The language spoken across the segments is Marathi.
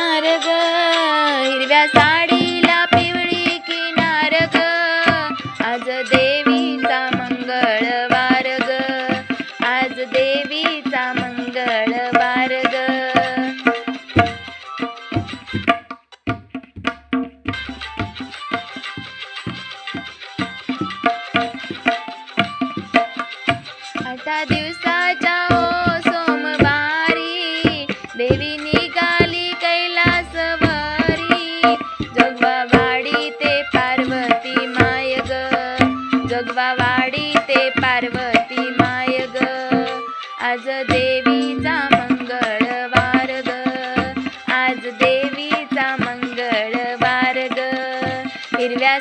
किनार ग. हिरव्या साडीला पिवळी किनार ग. आज देवीचा मंगळवार ग. आज देवीचा मंगळवार ग. आता दिवसा जगवावाडी ते पार्वती माय ग. आज देवीचा मंगळवार ग. आज देवीचा मंगळवार ग. हिरव्या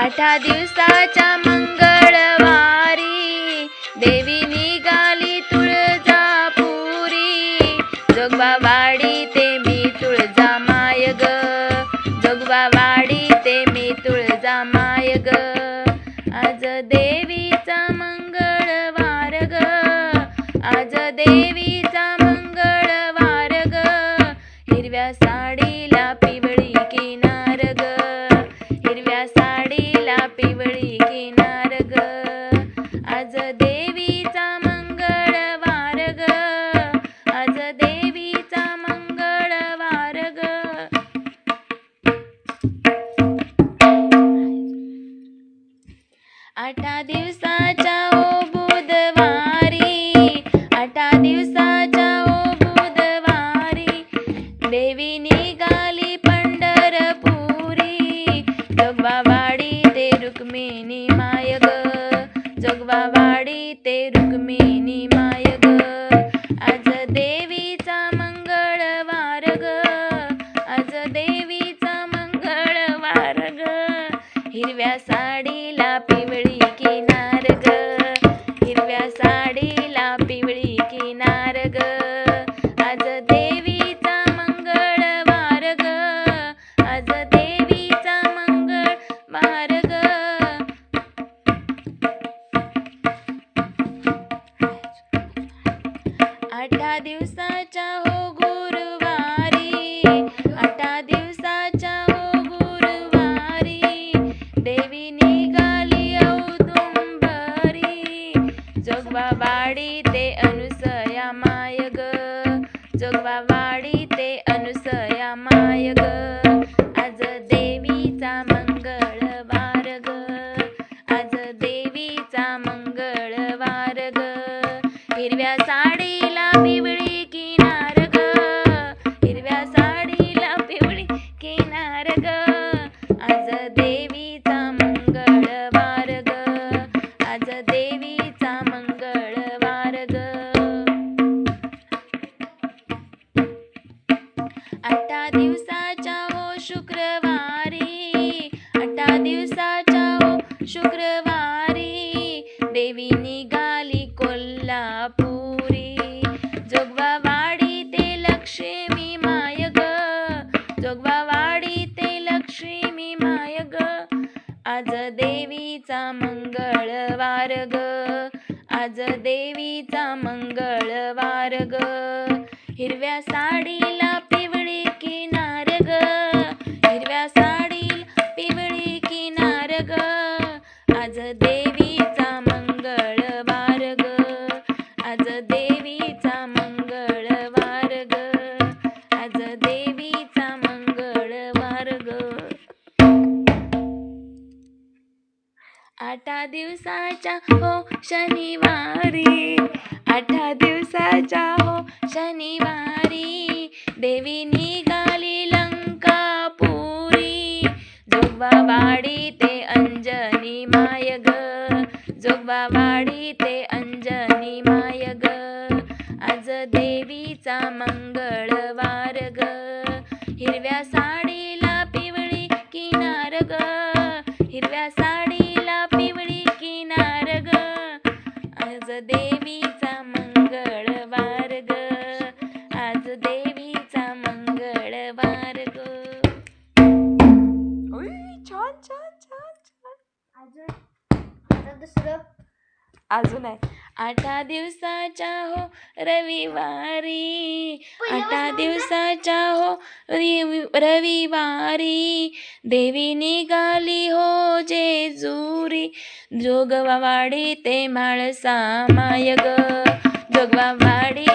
आठा दिवसाच्या मंगळवारी देवी निघाली तुळजापुरी. जोगवावाडी ते मी तुळजा माय ग जोगवावाडी ते मी तुळजा माय ग आज देवीचा मंगळवार ग आज देवीचा मंगळवार ग हिरव्या साडीला पिवळी ते रुक्मिणी माय ग आज देवीचा मंगळवार ग. आज देवीचा मंगळवार ग. हिरव्या साडीला पिवळी किनार ग. हिरव्या साडीला पिवळी जोगवावाडी ते अनुसया माय ग आज देवीचा मंगळवार ग आज देवीचा मंगळवार ग हिरव्या साडीला पिवळी किनार ग हिरव्या साडीला पिवळी किनार ग आज देवीचा मंगळवार ग आज देवी शुक्रवारी देवी निघाली कोल्हापुरी. जोगवावाडी ते लक्ष्मी माय ग जोगवावाडी ते लक्ष्मी माय ग आज देवीचा मंगळवार ग. आज देवीचा मंगळवार ग. हिरव्या साडीला पिवळी दिवसाच्या हो शनिवारी आठा दिवसाच्या हो शनिवारी देवी निघाली लंकापुरी जोगवावाडी ते अंजनी माय ग जोगवावाडी ते अंजनी माय ग आज देवीचा मंगळवार ग हिरव्या साडी छान छान छान छान. अजून? आता दुसरं? अजून आहे. आठा दिवसाच्या हो रविवारी. आठा दिवसाच्या हो रिवि- रविवारी. देवी निघाली हो जेजुरी. जोगवा वाडी ते म्हाळसा माय ग जोगवा वाडी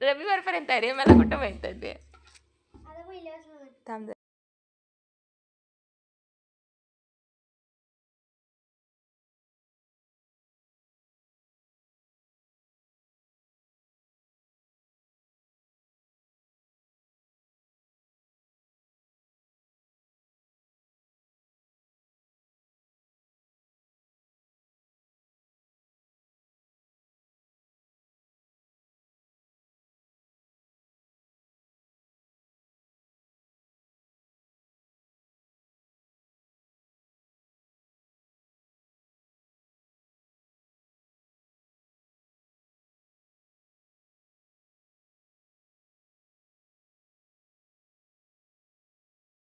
रविवारपर्यंत आहे रे मला कुठं माहीत आहे ते थांब